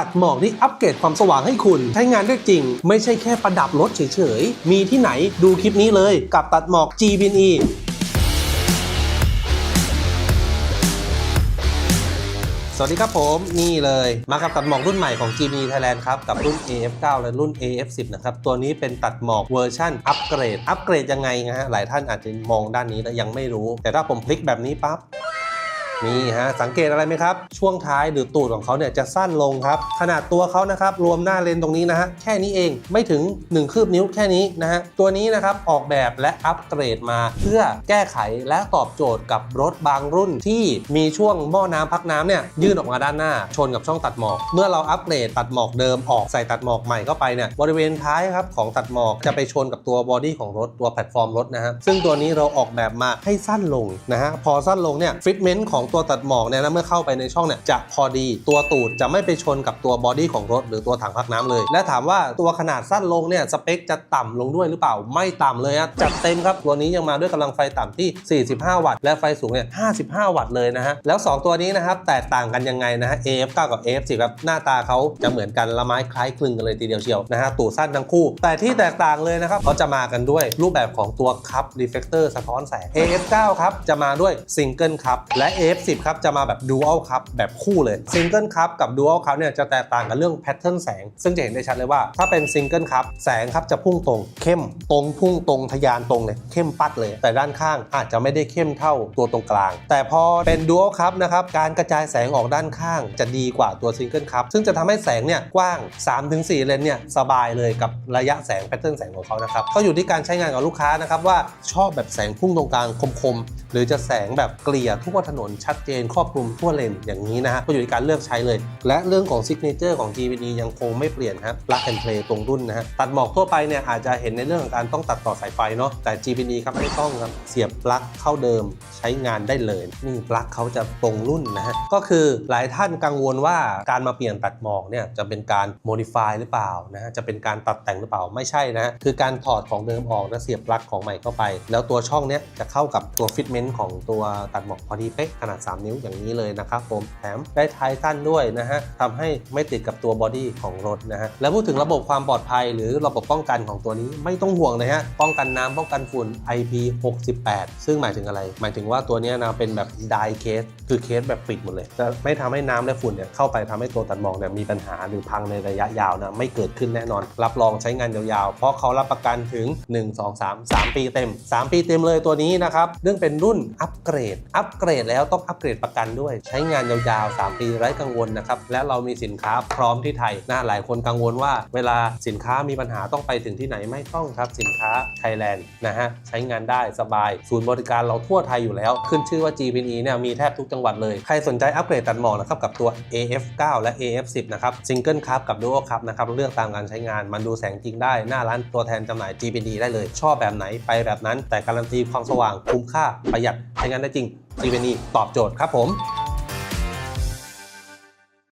ตัดหมอกที่อัปเกรดความสว่างให้คุณ ใช้งานได้จริง ไม่ใช่แค่ประดับรถเฉยๆ มีที่ไหนดูคลิปนี้เลยกับตัดหมอก G b n e สวัสดีครับผมนี่เลยมากับตัดหมอกรุ่นใหม่ของ g b Thailand ครับ กับรุ่น AF9 และรุ่น AF10 นะครับ ตัวนี้เป็นตัดหมอกเวอร์ชั่นอัปเกรด อัปเกรดยังไงนะฮะหลายท่านอาจจะมองด้านนี้แล้วยังไม่รู้ แต่ถ้าผมพลิกแบบนี้ปั๊บ นี่ฮะสังเกตอะไรไหมครับ ช่วงท้ายหรือตูดของเขาเนี่ยจะสั้นลงครับ ขนาดตัวเขานะครับรวมหน้าเลนตรงนี้นะฮะแค่นี้เองไม่ถึง 1 คืบนิ้วแค่นี้นะฮะตัวนี้นะครับออกแบบและอัปเกรดมาเพื่อแก้ไขและตอบโจทย์กับรถบางรุ่นที่มีช่วงหม้อน้ำพักน้ำเนี่ยยื่นออกมาด้านหน้า ชนกับช่องตัดหมอก เมื่อเราอัปเกรดตัดหมอกเดิมออกใส่ตัดหมอกใหม่เข้าไปเนี่ยบริเวณท้ายครับของตัดหมอกจะไปชนกับตัวบอดี้ของรถตัวแพลตฟอร์มรถนะฮะซึ่งตัวนี้เราออกแบบมาให้สั้นลงนะฮะพอสั้นลงเนี่ยฟิตเมนต์ของตัวตัดหมอกเนี่ยนะเมื่อเข้าไปในช่องเนี่ยจะพอดีตัวตูดจะไม่ไปชนกับตัวบอดี้ของรถหรือตัวถังพักน้ำเลย และถามว่าตัวขนาดสั้นลงเนี่ยสเปคจะต่ำลงด้วยหรือเปล่าไม่ต่ำเลยฮะจัดเต็มครับตัวนี้ยังมาด้วยกำลังไฟต่ำที่ 45 วัตต์และไฟสูงเนี่ย55 วัตต์เลยนะฮะแล้ว 2 ตัวนี้นะครับแตกต่างกันยังไงนะฮะ AF9 กับ AF10 ครับหน้าตาเขาจะเหมือนกันละไม้คล้ายคลึงกันเลยทีเดียวเชียวนะฮะตูดสั้นทั้งคู่ แต่ที่แตกต่างเลยนะครับเขาจะมากันด้วยรูปแบบของตัวคัพรีเฟกเตอร์สะท้อนแสง AF9 ครับจะมาด้วยซิงเกิลคัพและ F10 ครับจะมาแบบดูอัลคัพแบบคู่เลยซิงเกิลคัพกับดูอัลคัพเนี่ยจะแตกต่างกันเรื่องแพทเทิร์นแสง ซึ่งจะเห็นได้ชัดเลยว่า ถ้าเป็นซิงเกิลคัพแสงครับจะพุ่งตรง เข้มตรงพุ่งตรงทะยานตรงเลย เข้มปัดเลย แต่ด้านข้างอาจจะไม่ได้เข้มเท่าตัวตรงกลาง แต่พอเป็นดูอัลคัพนะครับการกระจายแสงออกด้านข้าง จะดีกว่าตัวซิงเกิลคัพซึ่งจะทำให้แสงเนี่ยกว้าง 3-4 เลนเนี่ยสบายเลยกับระยะแสงแพทเทิร์นแสงของเขานะครับก็อยู่ที่การใช้งานของลูกค้านะครับว่าชอบแบบแสงพุ่งตรงกลางคมๆหรือจะแสงแบบเกลี่ยทั่วถนนชัดเจนครอบคลุมทั่วเลนอย่างนี้นะฮะก็อยู่ที่การเลือกใช้เลย และเรื่องของซิกเนเจอร์ของ GVD ยังคงไม่เปลี่ยนครับ plug and play ตรงรุ่นนะฮะตัดหมอกทั่วไปเนี่ยอาจจะเห็นในเรื่องของการต้องตัดต่อสายไฟเนาะแต่ GVD ครับไม่ต้องครับเสียบปลั๊กเข้าเดิมใช้งานได้เลยนี่ปลั๊กเขาจะตรงรุ่นนะฮะก็คือหลายท่านกังวลว่าการมาเปลี่ยนตัดหมอกเนี่ยจะเป็นการ modify หรือเปล่านะฮะจะเป็นการตัดแต่งหรือเปล่าไม่ใช่นะฮะคือการถอดของเดิมออกแล้วเสียบปลั๊กของใหม่เข้าไป แล้วตัวช่องเนี้ยจะเข้ากับตัวฟิตเมนต์ของตัวตัดหมอกพอดีเป๊ะขนาด3 นิ้วอย่างนี้เลยนะครับผมแถมได้ท้ายสั้นด้วยนะฮะทำให้ไม่ติดกับตัวบอดี้ของรถนะฮะแล้วพูดถึงระบบความปลอดภัย หรือระบบป้องกันของตัวนี้ไม่ต้องห่วงเลยฮะป้องกันน้ำป้องกันฝุ่น IP68 ซึ่งหมายถึงอะไร หมายถึงว่าตัวนี้นะเป็นแบบไดเคสคือเคสแบบปิดหมดเลย จะไม่ทำให้น้ำและฝุ่นเนี่ยเข้าไปทำให้ตัวตัดหมอกเนี่ยมีปัญหาหรือพังในระยะยาวนะไม่เกิดขึ้นแน่นอน รับรองใช้งานยาวๆ เพราะเขารับประกันถึง 1 2 3 3 ปีเต็ม 3 ปีเต็มเลยตัวนี้นะครับเรื่องเป็นรุ่นอัปเกรดอัปเกรดแล้วต้องอัปเกรดประกันด้วย ใช้งานยาวๆ 3 ปีไร้กังวลนะครับ และเรามีสินค้าพร้อมที่ไทยนะหลายคนกังวลว่า เวลาสินค้ามีปัญหาต้องไปถึงที่ไหนไม่ต้องครับ สินค้าไทยแลนด์นะฮะใช้งานได้สบาย ศูนย์บริการเราทั่วไทยอยู่แล้ว ขึ้นชื่อว่า GPE เนี่ยมีแทบทุกจังหวัดเลย ใครสนใจอัปเกรดตัดหมอกนะครับกับตัว AF9 และ AF10 นะครับซิงเกิลคัพกับ Dual คัพนะครับเลือกตามการใช้งานมันดูแสงจริงได้หน้าร้านตัวแทนจำหน่าย GPD ได้เลย ชอบแบบไหนไปแบบนั้น แต่การันตีความสว่างคุ้มค่าประหยัดใช้งานได้จริง จีเวนีตอบโจทย์ครับผม